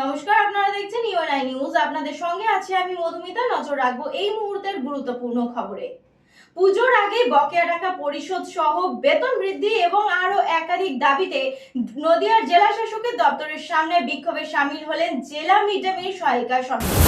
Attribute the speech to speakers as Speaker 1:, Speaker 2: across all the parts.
Speaker 1: নমস্কার, আপনারা দেখছেন ইউএনআই নিউজ আপনাদের সঙ্গে আছে আমি মধুমিতা। নজর রাখব এই মুহূর্তের গুরুত্বপূর্ণ খবরে। পুজোর আগে বকেয়া টাকা পরিশোধ সহ বেতন বৃদ্ধি এবং আরও একাধিক দাবিতে নদিয়ার জেলা শাসকের দপ্তরের সামনে বিক্ষোভে সামিল হলেন জেলা মিড ডে মিল সহায়িকা সমিতি।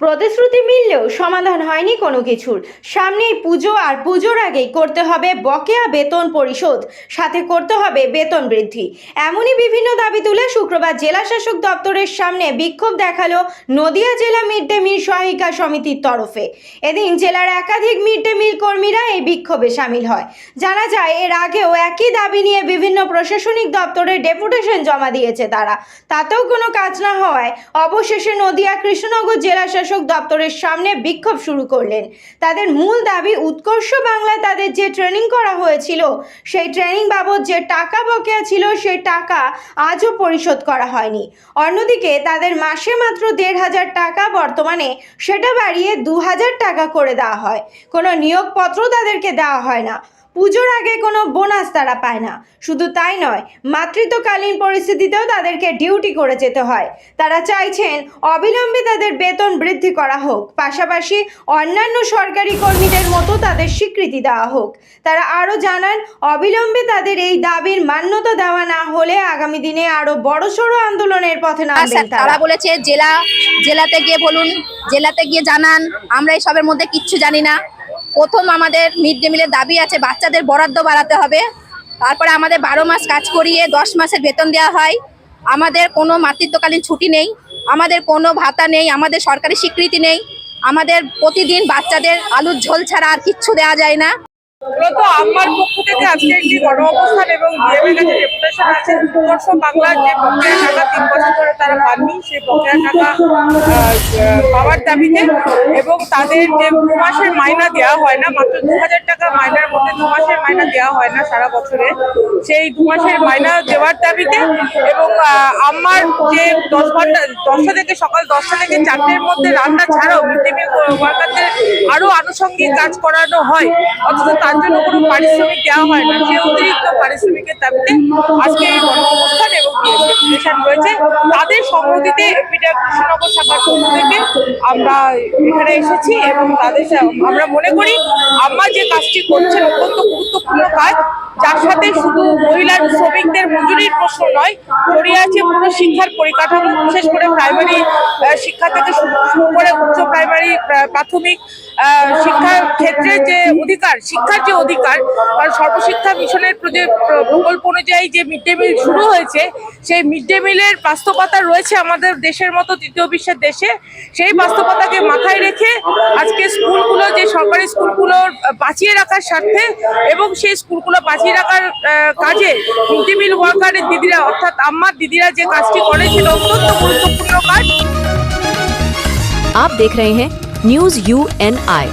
Speaker 1: প্রতিশ্রুতি মিললেও সমাধান হয়নি কোনো কিছুর। সামনেই পুজো আর পুজোর আগেই করতে হবে বকেয়া বেতন পরিশোধ, সাথে করতে হবে বেতন বৃদ্ধি। এমনই বিভিন্ন দাবি তুলে শুক্রবার জেলা শাসক দপ্তরের সামনে বিক্ষোভ দেখাল নদিয়া জেলা মিড ডে মিল সহায়িকা সমিতির তরফে। এদিন জেলার একাধিক মিড ডে মিল কর্মীরা এই বিক্ষোভে সামিল হয়। জানা যায়, এর আগেও একই দাবি নিয়ে বিভিন্ন প্রশাসনিক দপ্তরে ডেপুটেশন জমা দিয়েছে তারা। তাতেও কোনো কাজ না হওয়ায় অবশেষে নদিয়া কৃষ্ণনগর জেলা শাসক দপ্তরের সামনে বিক্ষোভ শুরু করলেন। তাদের মূল দাবি, উৎকর্ষ বাংলায় তাদের যে ট্রেনিং করা হয়েছিল, সেই ট্রেনিং বাবদ যে টাকা বকেয়া ছিল সেই টাকা আজও পরিশোধ করা হয়নি। অন্যদিকে, তাদের মাসে মাত্র দেড় হাজার টাকা বর্তমানে সেটা বাড়িয়ে দু হাজার টাকা করে দেওয়া হয়। কোনো নিয়োগপত্র তাদেরকে দেওয়া হয় না। পুজোর আগে কোনো বোনাস তারা পায় না। শুধু তাই নয় মাতৃত্বকালীন পরিস্থিতিতেও তাদেরকে ডিউটি করে যেতে হয়। তারা চাইছেন অবিলম্বে তাদের বেতন বৃদ্ধি করা হোক পাশাপাশি অন্যান্য সরকারি কর্মীদের মতো তাদের স্বীকৃতি দেওয়া হোক। তারা আরও জানান অবিলম্বে তাদের এই দাবির মান্যতা দেওয়া না হলে আগামী দিনে আরও বড়সড় আন্দোলনের পথে নামবেন তারা।
Speaker 2: তারা বলেছে জেলা জেলাতে গিয়ে বলুন জেলাতে গিয়ে জানান আমরা এসবের মধ্যে কিচ্ছু জানি না। প্রথম আমাদের মিড ডে মিলের দাবি আছে, বাচ্চাদের বরাদ্দ বাড়াতে হবে। তারপরে আমাদের বারো মাস কাজ করিয়ে দশ মাসের বেতন দেওয়া হয়। আমাদের কোনো মাতৃত্বকালীন ছুটি নেই, আমাদের কোনো ভাতা নেই, আমাদের সরকারি স্বীকৃতি নেই। আমাদের প্রতিদিন বাচ্চাদের আলুর ঝোল ছাড়া আর কিচ্ছু দেওয়া যায় না।
Speaker 3: এবং ধরে তারা পাননি সেই বকেয়া টাকা পাওয়ার দাবিতে এবং তাদের যে দু মাসের মাইনা দেওয়া হয় না, মাত্র দু হাজার টাকা মাইনার মধ্যে দু মাসের মাইনা দেওয়া হয় না সারা বছরে। সেই দু মাসের মাইনা দেওয়ার দাবিতে এবং আমার যে দশ ঘণ্টা, দশটা থেকে সকাল দশটা থেকে চারটের মধ্যে রান্না ছাড়াও মিড ওয়ার্কারদের আরও আনুষঙ্গিক কাজ করানো হয়, অথচ তার জন্য কোনো পারিশ্রমিক দেওয়া হয় না। সেই অতিরিক্ত পারিশ্রমিকের দাবিতে আজকে এই গণ অবস্থান এবং রয়েছে। তাদের সম্মতিতে পিটার কৃষ্ণনগর শাখার পক্ষ থেকে আমরা এখানে এসেছি এবং তাদের আমরা মনে করি আম্মা যে কাজটি করছেন অত্যন্ত গুরুত্বপূর্ণ কাজ। যার সাথে শুধু মহিলা শ্রমিকদের মজুরির প্রশ্ন নয়, জড়িয়ে আছে পুরো শিক্ষার পরিকাঠামো, বিশেষ করে প্রাইমারি শিক্ষা থেকে শুরু করে উচ্চ প্রাইমারি প্রাথমিক শিক্ষার ক্ষেত্রে যে অধিকার, শিক্ষার যে অধিকার, কারণ সর্বশিক্ষা মিশনের যে প্রকল্প অনুযায়ী যে মিড ডে মিল শুরু হয়েছে, সেই মিড ডে মিলের বাস্তবতা রয়েছে আমাদের দেশের মতো তৃতীয় বিশ্বের দেশে। সেই বাস্তবতাকে মাথায় রেখে আজকে স্কুলগুলো, যে সরকারি স্কুলগুলো বাঁচিয়ে রাখার স্বার্থে এবং সেই স্কুলগুলো বাঁচিয়ে রাখার আহ, কাজে মিড ডে মিল ওয়ার্কারের দিদিরা অর্থাৎ আম্মার দিদিরা যে কাজটি করে সেটা অত্যন্ত গুরুত্বপূর্ণ কাজ
Speaker 4: आप देख रहे हैं न्यूज यू एन आई